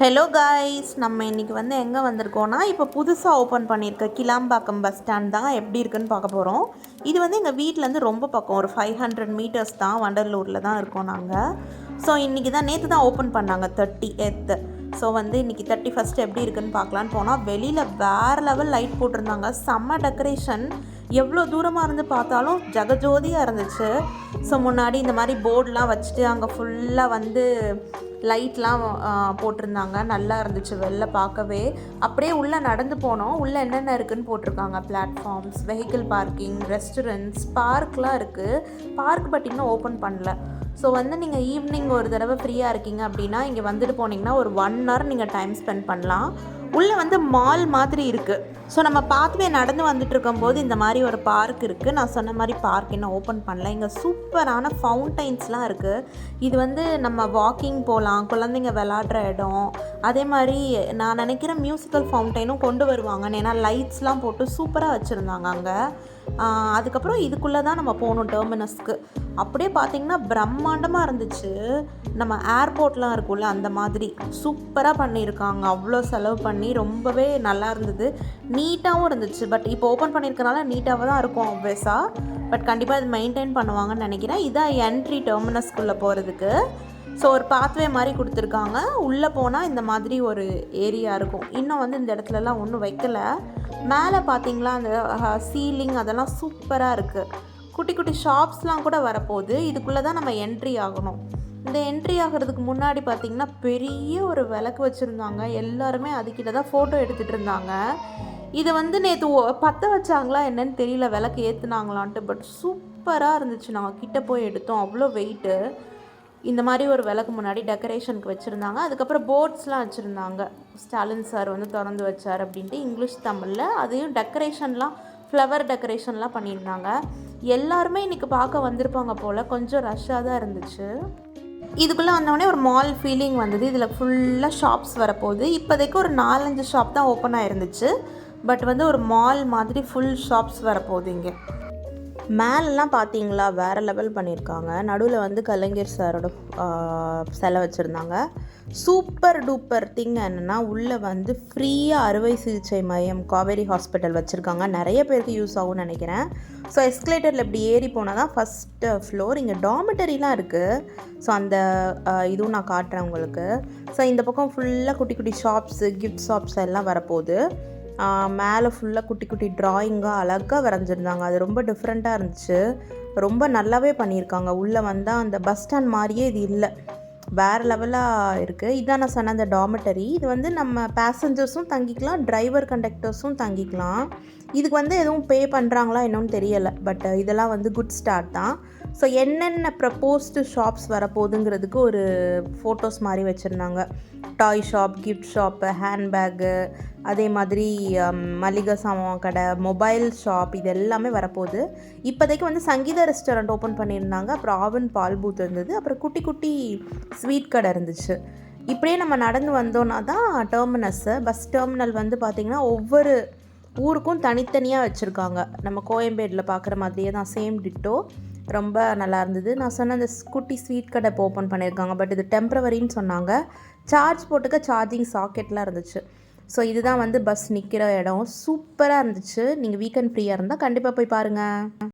Hello guys நம்ம இன்றைக்கி வந்து எங்கே வந்திருக்கோன்னா இப்போ புதுசாக ஓப்பன் பண்ணியிருக்க கிளாம்பாக்கம் பஸ் ஸ்டாண்ட் தான் எப்படி இருக்குன்னு பார்க்க போகிறோம் இது வந்து எங்கள் வீட்டிலேருந்து ரொம்ப பக்கம் ஒரு ஃபைவ் ஹண்ட்ரட் மீட்டர்ஸ் தான் வண்டர்லூரில் தான் இருக்கோம் நாங்கள் ஸோ இன்றைக்கி தான் நேற்று தான் ஓப்பன் பண்ணாங்க தேர்ட்டி எத்து ஸோ வந்து இன்றைக்கி தேர்ட்டி ஃபஸ்ட் எப்படி இருக்குன்னு பார்க்கலான்னு போனால் வெளியில் வேறு லெவல் லைட் போட்டிருந்தாங்க. செம்ம டெக்கரேஷன் எவ்வளோ தூரமாக இருந்து பார்த்தாலும் ஜகஜோதியாக இருந்துச்சு. ஸோ முன்னாடி இந்த மாதிரி போர்டெலாம் வச்சுட்டு அங்கே ஃபுல்லாக வந்து லைட்லாம் போட்டிருந்தாங்க. நல்லா இருந்துச்சு வெளில பார்க்கவே. அப்படியே உள்ளே நடந்து போனோம். உள்ளே என்னென்ன இருக்குதுன்னு போட்டிருக்காங்க. பிளாட்ஃபார்ம்ஸ் வெஹிக்கிள் பார்க்கிங் ரெஸ்டாரண்ட்ஸ் பார்க்லாம் இருக்குது பார்க் பட் இன்னும் ஓப்பன் பண்ணல. ஸோ வந்து நீங்கள் ஈவினிங் ஒரு தடவை ஃப்ரீயாக இருக்கீங்க அப்படின்னா இங்கே வந்துட்டு போனீங்கன்னா ஒரு ஒன் ஹவர் நீங்கள் டைம் ஸ்பெண்ட் பண்ணலாம். உள்ளே வந்து மால் மாதிரி இருக்குது ஸோ நம்ம பார்த்துவே நடந்து வந்துட்டு இருக்கும்போது இந்த மாதிரி ஒரு பார்க் இருக்குது நான் சொன்ன மாதிரி பார்க் இன்னும் ஓப்பன் பண்ணல. இங்கே சூப்பரான ஃபவுண்டைன்ஸ்லாம் இருக்குது இது வந்து நம்ம வாக்கிங் போகலாம் குழந்தைங்க விளாடுற இடம். அதே மாதிரி நான் நினைக்கிற மியூசிக்கல் ஃபவுண்டைனும் கொண்டு வருவாங்கன்னு ஏன்னா லைட்ஸ்லாம் போட்டு சூப்பராக வச்சுருந்தாங்க அங்கே. அதுக்கப்புறம் இதுக்குள்ளே தான் நம்ம போகணும் டெர்மினஸ்க்கு அப்படியே பார்த்திங்கன்னா பிரம்மாண்டமாக இருந்துச்சு. நம்ம ஏர்போர்ட்லாம் இருக்கும்ல அந்த மாதிரி. சூப்பராக பண்ணியிருக்காங்க. அவ்வளோ செலவு பண்ணி ரொம்பவே நல்லா இருந்தது. நீட்டாகவும் இருந்துச்சு. பட் இப்போ ஓப்பன் பண்ணியிருக்கனால நீட்டாக தான் இருக்கும் ஆப்வியஸாக பட் கண்டிப்பாக இது மெயின்டைன் பண்ணுவாங்கன்னு நினைக்கிறேன். இதான் என்ட்ரி டெர்மினஸ்குள்ளே போகிறதுக்கு ஸோ ஒரு பாத்வே மாதிரி கொடுத்துருக்காங்க. உள்ளே போனால் இந்த மாதிரி ஒரு ஏரியா இருக்கும். இன்னும் வந்து இந்த இடத்துலலாம் ஒன்றும் வைக்கல. மேலே பார்த்தீங்களா அந்த சீலிங் அதெல்லாம் சூப்பராக இருக்குது குட்டி குட்டி ஷாப்ஸ்லாம் கூட வரப்போகுது. இதுக்குள்ளே தான் நம்ம என்ட்ரி ஆகணும். இந்த என்ட்ரி ஆகிறதுக்கு முன்னாடி பார்த்திங்கன்னா பெரிய ஒரு விளக்கு வச்சுருந்தாங்க. எல்லாருமே அதுக்கிட்ட தான் ஃபோட்டோ எடுத்துகிட்டு இருந்தாங்க. இதை வந்து நேற்று பற்ற வச்சாங்களா என்னன்னு தெரியல விளக்கு ஏற்றுனாங்களான்ட்டு பட் சூப்பராக இருந்துச்சு. நாங்கள் கிட்டே போய் எடுத்தோம். அவ்வளோ வெயிட்டு இந்த மாதிரி ஒரு விளக்கு முன்னாடி டெக்கரேஷனுக்கு வச்சுருந்தாங்க. அதுக்கப்புறம் போர்ட்ஸ்லாம் வச்சுருந்தாங்க. ஸ்டாலின் சார் வந்து திறந்து வச்சார் அப்படின்ட்டு இங்கிலீஷ் தமிழில் அதையும் டெக்கரேஷன்லாம் ஃப்ளவர் டெக்கரேஷன்லாம் பண்ணியிருந்தாங்க. எல்லாருமே இன்றைக்கி பார்க்க வந்திருப்பாங்க போல். கொஞ்சம் ரஷ்ஷாக தான் இருந்துச்சு. இதுக்குள்ளே வந்தோடனே ஒரு மால் ஃபீலிங் வந்தது. இதில் ஃபுல்லாக ஷாப்ஸ் வரப்போகுது. இப்போதைக்கு ஒரு நாலஞ்சு ஷாப் தான் ஓப்பன் ஆகிருந்துச்சு பட் வந்து ஒரு மால் மாதிரி ஃபுல் ஷாப்ஸ் வரப்போகுது இங்கே. மேலெலாம் பார்த்தீங்களா? வேறு லெவல் பண்ணியிருக்காங்க. நடுவில் வந்து கலைஞர் சாரோட சிலை வச்சுருந்தாங்க. சூப்பர் டூப்பர் திங் என்னென்னா உள்ளே வந்து ஃப்ரீயாக அறுவை சிகிச்சை மையம் காவேரி ஹாஸ்பிட்டல் வச்சுருக்காங்க. நிறைய பேருக்கு யூஸ் ஆகும்னு நினைக்கிறேன். ஸோ எஸ்கலேட்டரில் இப்படி ஏறி போனால் தான் ஃபஸ்ட்டு ஃப்ளோர் இங்கே டாமிட்டரிலாம் இருக்குது ஸோ அந்த இதுவும் நான் காட்டுறேன் உங்களுக்கு. ஸோ இந்த பக்கம் ஃபுல்லாக குட்டி குட்டி ஷாப்ஸு கிஃப்ட் ஷாப்ஸ் எல்லாம் வரப்போகுது. மேலே ஃபுல்லாக குட்டி குட்டி ட்ராயிங்காக அழகாக வரைஞ்சிருந்தாங்க. அது ரொம்ப டிஃப்ரெண்ட்டாக இருந்துச்சு. ரொம்ப நல்லாவே பண்ணியிருக்காங்க. உள்ளே வந்தால் அந்த பஸ் ஸ்டாண்ட் மாதிரியே இது இல்லை. வேறு லெவலாக இருக்குது இதான் நான் சொன்ன அந்த டாமெட்டரி இது வந்து நம்ம பேசஞ்சர்ஸும் தங்கிக்கலாம் டிரைவர் கண்டக்டர்ஸும் தங்கிக்கலாம். இதுக்கு வந்து எதுவும் பே பண்ணுறாங்களா என்னன்னு தெரியலை. பட் இதெல்லாம் வந்து குட் ஸ்டார்ட் தான். ஸோ என்னென்ன ப்ரப்போஸ்டு ஷாப்ஸ் வரப்போகுதுங்கிறதுக்கு ஒரு ஃபோட்டோஸ் மாதிரி வச்சுருந்தாங்க. Toy shop gift shop handbag அதே மாதிரி um, மளிகை சாமான் கடை மொபைல் ஷாப் இது எல்லாமே வரப்போகுது. இப்போதைக்கு வந்து சங்கீத ரெஸ்டாரண்ட் ஓப்பன் பண்ணியிருந்தாங்க. அப்புறம் ஆவன் பால் பூத் இருந்தது. அப்புறம் குட்டி குட்டி ஸ்வீட் கடை இருந்துச்சு. இப்படியே நம்ம நடந்து வந்தோன்னா தான் டெர்மினஸ்ஸு பஸ் டெர்மினல் வந்து பார்த்திங்கன்னா ஒவ்வொரு ஊருக்கும் தனித்தனியாக வச்சுருக்காங்க. நம்ம கோயம்பேடில் பார்க்குற மாதிரியே தான் சேம் டிட்டோ ரொம்ப நல்லா இருந்தது. நான் சொன்ன அந்த ஸ்கூட்டி ஸ்வீட் கடை இப்போ ஓப்பன் பண்ணியிருக்காங்க. பட் இது டெம்ப்ரவரின்னு சொன்னாங்க. சார்ஜ் போட்டுக்க சார்ஜிங் சாக்கெட்லாம் இருந்துச்சு. ஸோ இதுதான் வந்து பஸ் நிற்கிற இடம். சூப்பராக இருந்துச்சு. நீங்கள் வீக்கெண்ட் ஃப்ரீயாக இருந்தால் கண்டிப்பாக போய் பாருங்கள்